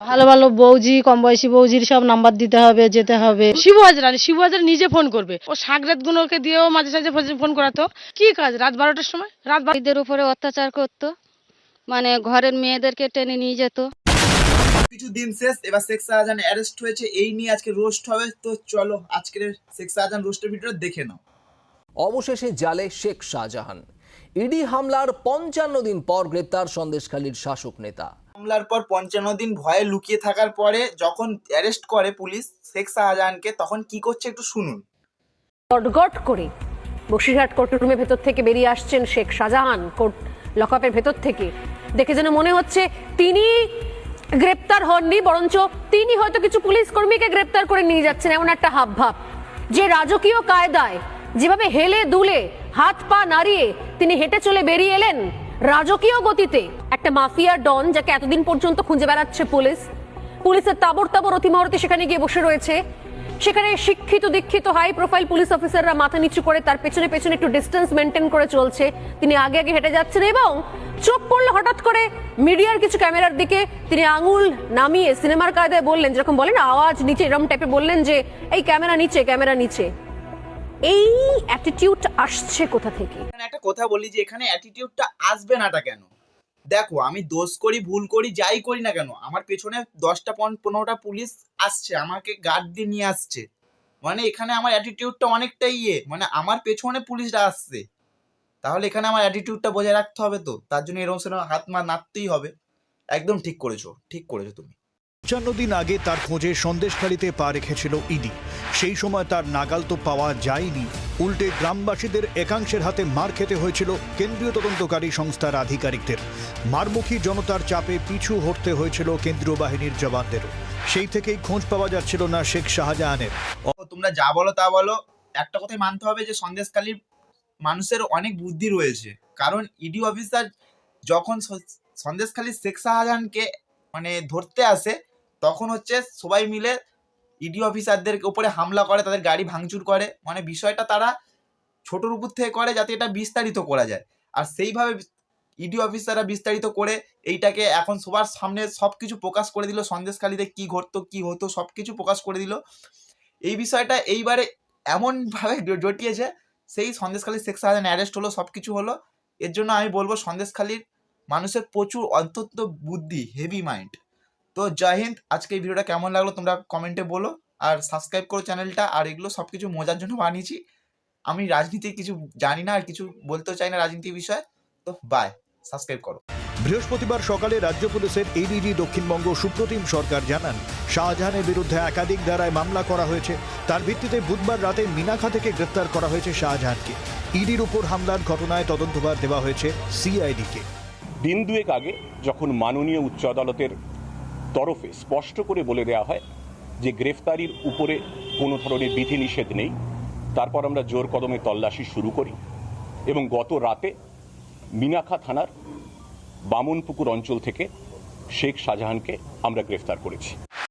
ভালো ভালো বৌজি কম বয়সী বৌজির সব নাম্বার দিতে হবে যেতে হবে। শিবু হাজরা শিবু হাজরা নিজে ফোন করবে। ও সাগরাত গুলোকে দিয়েও মাঝে সাঝে ফোন করাতো। কি কাজ? রাত বারোটার সময়? রাত নারীদের উপরে অত্যাচার করতো। মানে ঘরের মেয়েদেরকে টেনে নিয়ে যেত। কিছু দিন শেষ এবার শেখ শাহজাহান অ্যারেস্ট হয়েছে। এই নিয়ে আজকে রোস্ট হবে। তো চলো আজকের শেখ শাহজাহান রোস্টের ভিডিও দেখে নাও। অবশেষে জালে শেখ শাহজাহান। ইডি হামলার পঞ্চান্ন দিন পর গ্রেপ্তার সন্দেশখালীর শাসক নেতা। হামলার পর পঞ্চান্ন দিন ভয়ে লুকিয়ে থাকার পরে যখন অ্যারেস্ট করে পুলিশ শেখ শাহজাহানকে, তখন কি করছে একটু শুনুন। গটগট করে বসিরহাট কোর্ট রুমের ভেতর থেকে বেরিয়ে আসছেন শেখ শাহজাহান কোর্ট লকআপের ভেতর থেকে। দেখে যেন মনে হচ্ছে তিনি গ্রেপ্তার হননি, বরঞ্চ তিনি হয়তো কিছু পুলিশ কর্মীকে গ্রেপ্তার করে নিয়ে যাচ্ছেন, এমন একটা হাব ভাব যে রাজকীয় কায়দায় যেভাবে হেলে দুলে, হাত পা নাড়িয়ে তিনি হেঁটে চলে বেরিয়ে এলেন রাজকীয় গতিতে একটা মাফিয়া ডন যাকে এতদিন পর্যন্ত খুঁজে বেড়াচ্ছে পুলিশ। পুলিশের তাবর তাবর অতিমহরতি সেখানে গিয়ে বসে রয়েছে। সেখানে শিক্ষিত, দীক্ষিত হাই প্রোফাইল পুলিশ অফিসাররা মাথা নিচু করে তার পেছনে পেছনে একটু ডিস্টেন্স মেনটেন করে চলছে। তিনি আগে আগে হেঁটে যাচ্ছেন এবং চোখ পড়ল হঠাৎ করে মিডিয়ার কিছু ক্যামেরার দিকে। তিনি আঙুল নামিয়ে সিনেমার কায়দায় বললেন, যেরকম বলেন, আওয়াজ নিচে এরকম টাইপে বললেন যে, এই ক্যামেরা নিচে ক্যামেরা নিচে। এই অ্যাটিটিউড আসছে কোথা থেকে? একটা কথা বলি যে এখানে অ্যাটিটিউডটা আসবে নাটা কেন? দেখো, আমি দোষ করি, ভুল করি, যাই করি না কেন, আমার পেছনে দশটা পন- পনেরোটা পুলিশ আসছে, আমাকে গার্ড দিয়ে নিয়ে আসছে। মানে এখানে আমার অ্যাটিটিউডটা অনেকটাই ইয়ে মানে আমার পেছনে পুলিশরা আসছে। তাহলে এখানে আমার অ্যাটিটিউডটা বজায় রাখতে হবে তো? তার জন্য এরকম সেরকম হাত মা নাড়তেই হবে। একদম ঠিক করেছ ঠিক করেছ তুমি। পঞ্চান্ন দিন আগে তার খোঁজে সন্দেশখালিতে পা রেখেছিল ইডি। সেই সময় তার নাগাল তো পাওয়া যায়নি। উল্টে গ্রামবাসীদের একাংশের হাতে মার খেতে হয়েছিল কেন্দ্রীয় তদন্তকারী সংস্থার আধিকারিকদের। মারমুখী জনতার চাপে পিছু হটতে হয়েছিল কেন্দ্রীয় বাহিনীর জওয়ানদেরও। সেই থেকেই খোঁজ পাওয়া যাচ্ছিল না শেখ শাহজাহানের। তোমরা যা বলো তা বলো। একটা কথাই মানতে হবে যে সন্দেশখালীর মানুষের অনেক বুদ্ধি রয়েছে। কারণ ইডি অফিসার যখন স- সন্দেশখালীর শেখ শাহজাহানকে মানে ধরতে আসে তখন হচ্ছে সবাই মিলে ইডি অফিসারদের উপরে হামলা করে, তাদের গাড়ি ভাঙচুর করে। মানে বিষয়টা তারা ছোটোর উপর থেকে করে যাতে এটা বিস্তারিত করা যায়। আর সেইভাবে ইডি অফিসাররা বিস্তারিত করে এইটাকে এখন সবার সামনে সব কিছু প্রকাশ করে দিল। সন্দেশখালীতে কি ঘটতো, কি হতো সব কিছু প্রকাশ করে দিল। এই বিষয়টা এইবারে এমনভাবে জটিয়েছে, সেই সন্দেশখালী শেখ শাহজাহান অ্যারেস্ট হলো সব কিছু হলো। এর জন্য আমি বলব, সন্দেশখালীর মানুষের প্রচুর অন্তত বুদ্ধি হেভি মাইন্ড তো জয় হিন্দ আজকে এই ভিডিওটা কেমন লাগল তোমরা কমেন্টে বলো আর সাবস্ক্রাইব করো চ্যানেলটা আর এগুলো সব কিছু মজার জন্য বানিয়েছি। আমি রাজনীতি কিছু জানি না আর কিছু বলতেও চাই না রাজনীতির বিষয়ে তো বাই সাবস্ক্রাইব করো। বৃহস্পতিবার সকালে রাজ্য পুলিশের এডিজি দক্ষিণবঙ্গ সুপ্রতিম সরকার জানান শাহজাহানের বিরুদ্ধে একাধিক ধারায় মামলা করা হয়েছে। তার ভিত্তিতে বুধবার রাতে মিনাখা থেকে গ্রেপ্তার করা হয়েছে শাহজাহানকে। ইডির উপর হামলার ঘটনায় তদন্তভার দেওয়া হয়েছে সিআইডিকে দিন দুয়েক আগে যখন মাননীয় উচ্চ আদালতের তরফে স্পষ্ট করে বলে দেওয়া হয় যে গ্রেফতারির উপরে কোনো ধরনের বিধিনিষেধ নেই। তারপর আমরা জোর কদমে তল্লাশি শুরু করি এবং গত রাতে মিনাখা থানার বামনপুকুর অঞ্চল থেকে শেখ শাহজাহানকে আমরা গ্রেফতার করেছি।